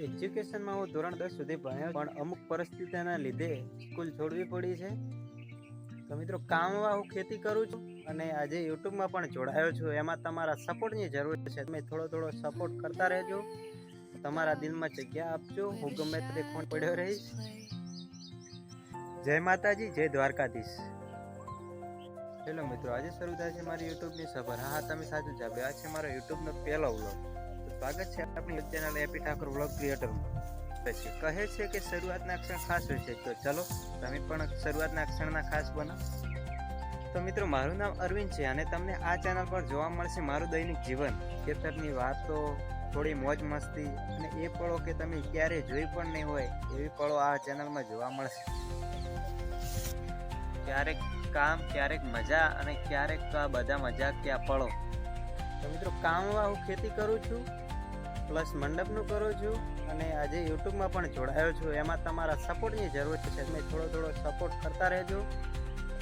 એજ્યુકેશનમાં હું ધોરણ દસ સુધી ભણ્યો, પણ અમુક પરિસ્થિતિના લીધે સ્કૂલ છોડવી પડી છે. તો મિત્રો, કામમાં હું ખેતી કરું છું અને આજે યુટ્યુબમાં પણ જોડાયો છું. એમાં તમારા સપોર્ટની જરૂર છે. તમે થોડો થોડો સપોર્ટ કરતા રહેજો. તમારા દિલમાં જગ્યા આપજો. હું ગમે તે ફોન પડ્યો રહીશ. જય માતાજી, જય દ્વારકાધીશ. હેલો મિત્રો, આજે શરૂ થાય છે મારી યુટ્યુબની સફર હા હા, તમે સાચું જ આ છે મારો યુટ્યુબનો પહેલો વ્લોગ. સ્વાગત છે આપણી ચેનલ એપી ઠાકોર વ્લોગ ક્રિએટરમાં પછી કહે છે કે શરૂઆતના ક્ષણ ખાસ હોય છે, તો ચલો તમે પણ શરૂઆતના ક્ષણના ખાસ બનો. તો મિત્રો, મારું નામ અરવિંદ છે અને તમને આ ચેનલ પર જોવા મળશે મારું દૈનિક જીવન. ખેતરની વાતો, થોડી મોજ મસ્તી અને એ પળો કે તમે ક્યારેય જોઈ પણ નહીં હોય, એવી પળો આ ચેનલમાં જોવા મળશે. ક્યારેક કામ, ક્યારેક મજા અને ક્યારેક આ બધા મજા ક્યાં પળો. તો મિત્રો કામમાં હું ખેતી કરું છું. પ્લસ મંડપનું કરું છું અને આજે યુટ્યુબમાં પણ જોડાયો છું. એમાં તમારા સપોર્ટની જરૂર છે. તમે થોડો થોડો સપોર્ટ કરતા રહેજો.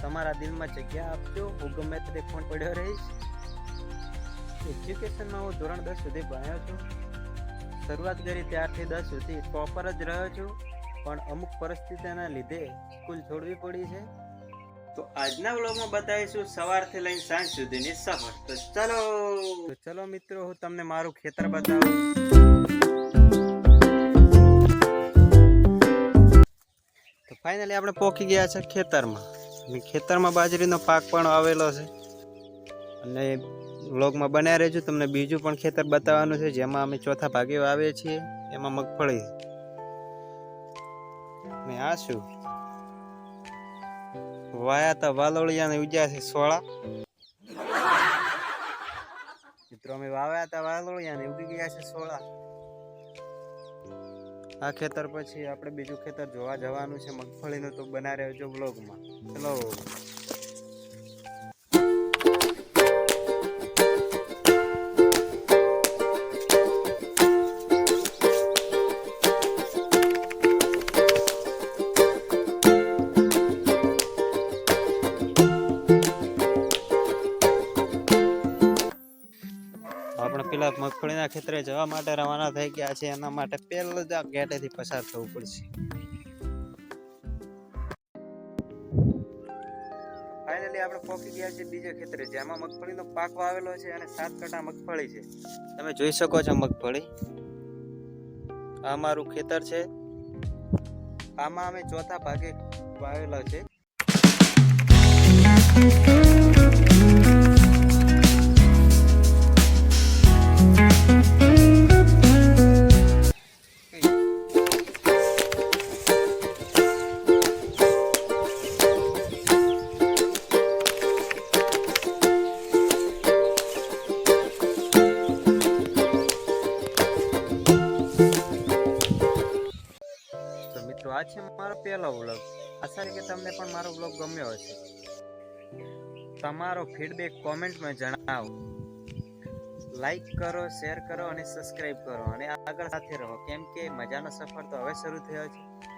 તમારા દિલમાં જગ્યા આપજો. હું ગમે તે ફોન પડ્યો રહીશ. એજ્યુકેશનમાં હું ધોરણ દસ સુધી ભણ્યો છું. શરૂઆત કરી ત્યારથી દસ સુધી ટોપર જ રહ્યો છું. પણ અમુક પરિસ્થિતિના લીધે સ્કૂલ છોડવી પડી છે. તો આજના વ્લોગમાં બતાવીશું સવારથી લઈને સાંજ સુધીની સફર. તો ચલો. તો ચલો મિત્રો, હું તમને મારું ખેતર બતાવું. તો ફાઇનલી આપણે પહોંચી ગયા છે ખેતરમાં. અને ખેતરમાં બાજરીનો પાક પણ આવેલો છે. અને વ્લોગમાં બન્યા રહેજો, તમને બીજું પણ ખેતર બતાવવાનું છે, જેમાં અમે ચોથા ભાગે વાવીએ છીએ, એમાં મગફળી. ને આ શું? વાયા તા વાલોળિયા ને ઉજ્યા છે સોળા. મિત્રો, અમે વાવ્યા તા વાલોળિયા ને ઉગી ગયા છે સોળા. આ ખેતર પછી આપણે બીજું ખેતર જોવા જવાનું છે. મગફળીનું તો બના રહેજો બ્લોગમાં ચલો. આપણે મગફળીના ખેતરે જવા માટે રવાના થઈ ગયા છે. એના માટે પહેલો જ આ ગેટેથી પસાર થવું પડશે. ફાઇનલી આપણે પહોંચી ગયા છે બીજા ખેતરે, જેમાં મગફળીનો પાક વાવેલો છે અને સાત કટા મગફળી છે. તમે જોઈ શકો છો મગફળી. આ મારું ખેતર છે. આમાં અમે ચોથા ભાગે વાવેલો છે. તો આ છે મારો પહેલો વ્લોગ આશા છે કે તમને પણ મારો વ્લોગ ગમ્યો હશે. તમારો ફીડબેક કોમેન્ટમાં જણાવો. લાઈક કરો શેર કરો અને સબસ્ક્રાઈબ કરો. અને આગળ સાથે રહો. કેમ કે મજાનો સફર તો હવે શરૂ થયો છે.